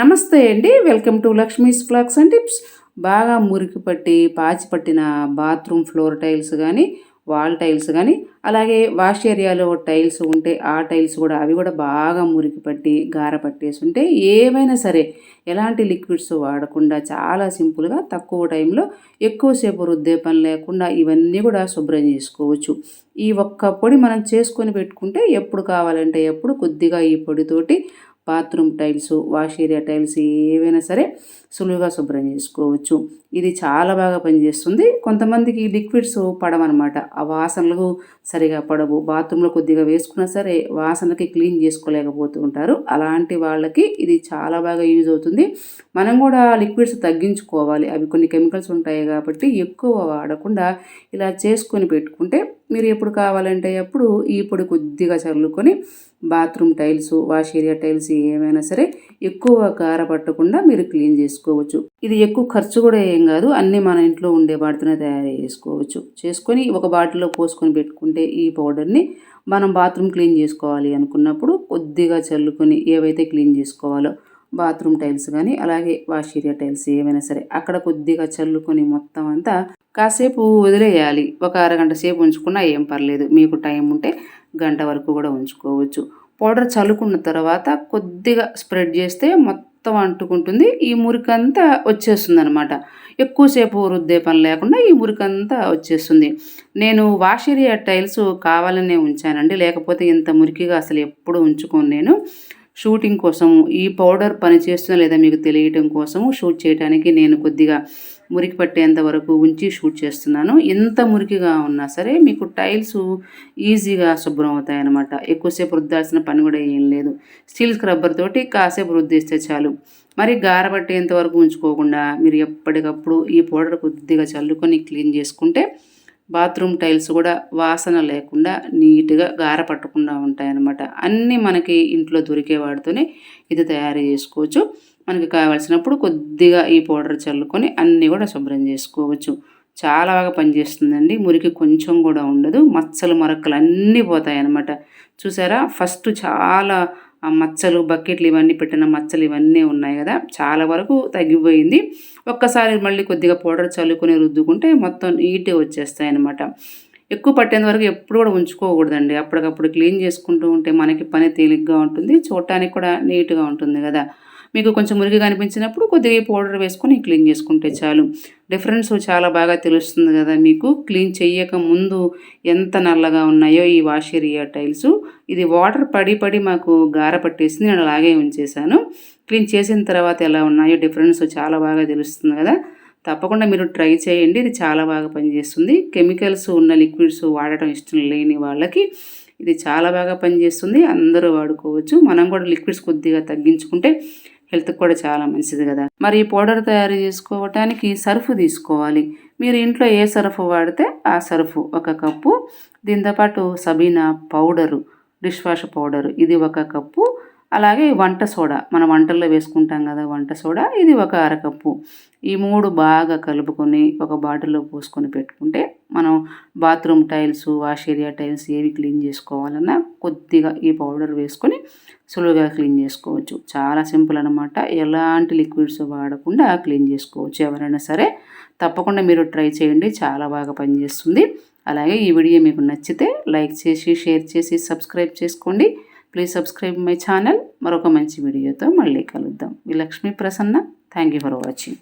నమస్తే అండి. Welcome to Lakshmi's vlogs and tips. బాగా మురికి పట్టి పాచి పట్టిన బాత్రూమ్ ఫ్లోర్ టైల్స్ కానీ వాల్ టైల్స్ కానీ అలాగే వాష్ ఏరియాలో టైల్స్ ఉంటే ఆ టైల్స్ కూడా అవి కూడా బాగా మురికి పట్టి గార పట్టేసి ఉంటే ఏవైనా సరే ఎలాంటి లిక్విడ్స్ వాడకుండా చాలా సింపుల్గా తక్కువ టైంలో ఎక్కువసేపు రుద్దే పని లేకుండా ఇవన్నీ కూడా శుభ్రం చేసుకోవచ్చు. ఈ ఒక్క పొడి మనం చేసుకొని పెట్టుకుంటే ఎప్పుడు కావాలంటే ఎప్పుడు కొద్దిగా ఈ పొడితోటి bathroom tiles wash area tiles ఏవైనా సరే సులువుగా శుభ్రం చేసుకోవచ్చు. ఇది చాలా బాగా పనిచేస్తుంది. కొంతమందికి లిక్విడ్స్ పడవన్నమాట ఆ వాసనలు సరిగా పడవు. బాత్రూంలో కొద్దిగా వేసుకున్నా సరే వాసనకి క్లీన్ చేసుకోలేకపోతూ ఉంటారు. అలాంటి వాళ్ళకి ఇది చాలా బాగా యూజ్ అవుతుంది. మనం కూడా లిక్విడ్స్ తగ్గించుకోవాలి. అవి కొన్ని కెమికల్స్ ఉంటాయి కాబట్టి ఎక్కువ వాడకుండా ఇలా చేసుకొని పెట్టుకుంటే మీరు ఎప్పుడు కావాలంటే అప్పుడు ఈ పొడి కొద్దిగా చల్లుకొని bathroom tiles wash area tiles ఏమైనా సరే ఎక్కువ కార పట్టకుండా మీరు క్లీన్ చేసుకోవచ్చు. ఇది ఎక్కువ ఖర్చు కూడా ఏం కాదు అన్నీ మన ఇంట్లో ఉండే వాటితోనే తయారు చేసుకోవచ్చు. చేసుకొని ఒక బాటిల్లో పోసుకొని పెట్టుకుంటే ఈ పౌడర్ని మనం బాత్రూమ్ క్లీన్ చేసుకోవాలి అనుకున్నప్పుడు కొద్దిగా చల్లుకొని ఏవైతే క్లీన్ చేసుకోవాలో బాత్రూమ్ టైల్స్ కానీ అలాగే వాష్ ఏరియా టైల్స్ ఏమైనా సరే అక్కడ కొద్దిగా చల్లుకొని మొత్తం అంతా కాసేపు వదిలేయాలి. ఒక అరగంట సేపు ఉంచుకున్నా ఏం పర్లేదు. మీకు టైం ఉంటే గంట వరకు కూడా ఉంచుకోవచ్చు. పౌడర్ చల్లుకున్న తర్వాత కొద్దిగా స్ప్రెడ్ చేస్తే మొత్తం అంటుకుంటుంది. ఈ మురికంతా వచ్చేస్తుంది అనమాట ఎక్కువసేపు రుద్దే పని లేకుండా ఈ మురికంతా వచ్చేస్తుంది. నేను వాషేరియా టైల్స్ కావాలనే ఉంచానండి. లేకపోతే ఇంత మురికిగా అసలు ఎప్పుడు ఉంచుకోను నేను. షూటింగ్ కోసం ఈ పౌడర్ పనిచేస్తుందో లేదా మీకు తెలియటం కోసము షూట్ చేయడానికి నేను కొద్దిగా మురికి పట్టేంత వరకు ఉంచి షూట్ చేస్తున్నాను. ఎంత మురికిగా ఉన్నా సరే మీకు టైల్స్ ఈజీగా శుభ్రం అవుతాయనమాట ఎక్కువసేపు రుద్దాల్సిన పని కూడా ఏం లేదు. స్టీల్ స్క్రబ్బర్ తోటి కాసేపు రుద్దిస్తే చాలు. మరి గారబట్టేంత వరకు ఉంచుకోకుండా మీరు ఎప్పటికప్పుడు ఈ పౌడర్ కొద్దిగా చల్లుకొని క్లీన్ చేసుకుంటే బాత్రూమ్ టైల్స్ కూడా వాసన లేకుండా నీట్గా గార పట్టకుండా ఉంటాయన్నమాట. అన్నీ మనకి ఇంట్లో దొరికే వాడితోనే ఇది తయారు చేసుకోవచ్చు. మనకి కావాల్సినప్పుడు కొద్దిగా ఈ పౌడర్ చల్లుకొని అన్నీ కూడా శుభ్రం చేసుకోవచ్చు. చాలా బాగా పనిచేస్తుందండి. మురికి కొంచెం కూడా ఉండదు. మచ్చలు మరక్కలు అన్నీ పోతాయి అన్నమాట చూసారా? ఫస్ట్ చాలా మచ్చలు బకెట్లు ఇవన్నీ పెట్టిన మచ్చలు ఇవన్నీ ఉన్నాయి కదా? చాలా వరకు తగ్గిపోయింది. ఒక్కసారి మళ్ళీ కొద్దిగా పౌడర్ చల్లుకొని రుద్దుకుంటే మొత్తం నీట్గా వచ్చేస్తాయి అన్నమాట ఎక్కువ పట్టేంత వరకు ఎప్పుడు కూడా ఉంచుకోకూడదండి. అప్పటికప్పుడు క్లీన్ చేసుకుంటూ ఉంటే మనకి పని తేలిగ్గా ఉంటుంది. చూడటానికి కూడా నీట్గా ఉంటుంది కదా? మీకు కొంచెం మురిగిగా అనిపించినప్పుడు కొద్దిగా పౌడర్ వేసుకొని క్లీన్ చేసుకుంటే చాలు. డిఫరెన్స్ చాలా బాగా తెలుస్తుంది కదా మీకు. క్లీన్ చేయక ముందు ఎంత నల్లగా ఉన్నాయో ఈ వాష్ ఏరియా టైల్స్. ఇది వాటర్ పడి పడి మాకు గార పట్టేసింది. నేను అలాగే ఉంచేశాను. క్లీన్ చేసిన తర్వాత ఎలా ఉన్నాయో డిఫరెన్స్ చాలా బాగా తెలుస్తుంది కదా. తప్పకుండా మీరు ట్రై చేయండి. ఇది చాలా బాగా పనిచేస్తుంది. కెమికల్స్ ఉన్న లిక్విడ్స్ వాడటం ఇష్టం లేని వాళ్ళకి ఇది చాలా బాగా పనిచేస్తుంది. అందరూ వాడుకోవచ్చు. మనం కూడా లిక్విడ్స్ కొద్దిగా తగ్గించుకుంటే హెల్త్కి కూడా చాలా మంచిది కదా. మరి ఈ పౌడర్ తయారు చేసుకోవటానికి సర్ఫ్ తీసుకోవాలి. మీరు ఇంట్లో ఏ సర్ఫ్ వాడితే ఆ సర్ఫ్ ఒక కప్పు. దీంతోపాటు Sabena powder dish wash powder ఇది ఒక కప్పు. అలాగే వంట సోడా. మన వంటల్లో వేసుకుంటాం కదా వంట సోడా. ఇది ఒక అరకప్పు. ఈ మూడు బాగా కలుపుకొని ఒక బాటిల్లో పోసుకొని పెట్టుకుంటే మనం bathroom tiles wash area tiles ఏవి క్లీన్ చేసుకోవాలన్నా కొద్దిగా ఈ పౌడర్ వేసుకొని సులువుగా క్లీన్ చేసుకోవచ్చు. చాలా సింపుల్ అనమాట ఎలాంటి లిక్విడ్స్ వాడకుండా క్లీన్ చేసుకోవచ్చు. ఎవరైనా సరే తప్పకుండా మీరు ట్రై చేయండి. చాలా బాగా పనిచేస్తుంది. అలాగే ఈ వీడియో మీకు నచ్చితే లైక్ చేసి షేర్ చేసి సబ్స్క్రైబ్ చేసుకోండి. ప్లీజ్ సబ్స్క్రైబ్ మై ఛానల్ మరొక మంచి వీడియోతో మళ్ళీ కలుద్దాం. మీ Lakshmi Prasanna. Thank you for watching